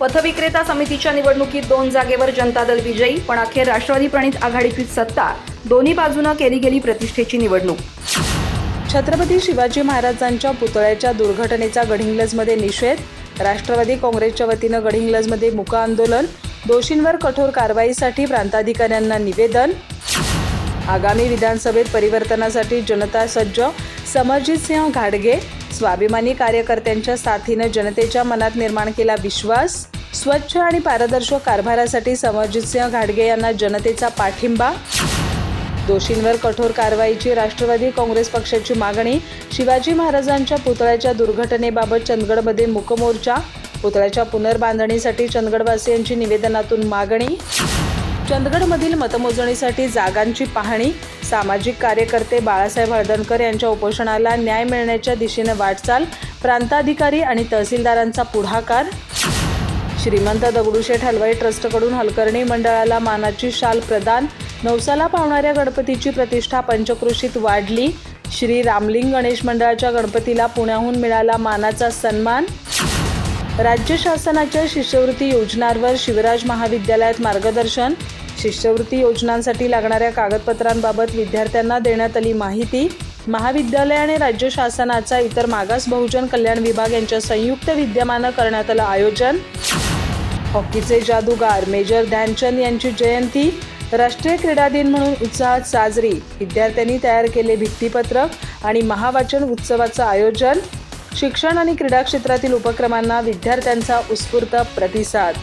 पथविक्रेता समितीच्या निवडणुकीत दोन जागेवर जनता दल विजयी पण अखेर राष्ट्रवादी प्रणित आघाडीची सत्ता दोन्ही बाजूनं केली गेली प्रतिष्ठेची निवडणूक. छत्रपती शिवाजी महाराजांच्या पुतळ्याच्या दुर्घटनेचा गडिंग्लजमध्ये निषेध राष्ट्रवादी काँग्रेसच्या वतीनं गडिंग्लजमध्ये मुक आंदोलन दोषींवर कठोर कारवाईसाठी प्रांताधिकाऱ्यांना निवेदन. आगामी विधानसभेत परिवर्तनासाठी जनता सज्ज समरजित सिंह घाडगे स्वाभिमानी कार्यकर्त्यांच्या साथीनं जनतेच्या मनात निर्माण केला विश्वास स्वच्छ आणि पारदर्शक कारभारासाठी समरजितसिंह घाडगे यांना जनतेचा पाठिंबा. दोषींवर कठोर कारवाईची राष्ट्रवादी काँग्रेस पक्षाची मागणी शिवाजी महाराजांच्या पुतळ्याच्या दुर्घटनेबाबत चंदगडमध्ये मुकमोर्चा पुतळ्याच्या पुनर्बांधणीसाठी चंदगडवासियांची निवेदनातून मागणी. चंदगडमधील मतमोजणीसाठी जागांची पाहणी. सामाजिक कार्यकर्ते बाळासाहेब हळदणकर यांच्या उपोषणाला न्याय मिळण्याच्या दिशेने वाटचाल. प्रांताधिकारी आणि तहसीलदारांचा पुढाकार. श्रीमंत दगडूशेठ हलवाई ट्रस्टकडून हलकर्णी मंडळाला मानाची शाल प्रदान. नवसाला पावणाऱ्या गणपतीची प्रतिष्ठा पंचक्रोशीत वाढली. श्री रामलिंग गणेश मंडळाच्या गणपतीला पुण्याहून मिळाला मानाचा सन्मान. राज्य शासनाच्या शिष्यवृत्ती योजनांवर शिवराज महाविद्यालयात मार्गदर्शन. शिष्यवृत्ती योजनांसाठी लागणाऱ्या कागदपत्रांबाबत विद्यार्थ्यांना देण्यात आली माहिती. महाविद्यालय आणि राज्य शासनाचा इतर मागास बहुजन कल्याण विभाग यांच्या संयुक्त विद्यमानं करण्यात आलं आयोजन. हॉकीचे जादूगार मेजर ध्यानचंद यांची जयंती. राष्ट्रीय क्रीडा दिन म्हणून उत्साहात साजरी. विद्यार्थ्यांनी तयार केले भित्तीपत्रक आणि महावाचन उत्सवाचं आयोजन. शिक्षण आणि क्रीडा क्षेत्रातील उपक्रमांना विद्यार्थ्यांचा उत्स्फूर्त प्रतिसाद.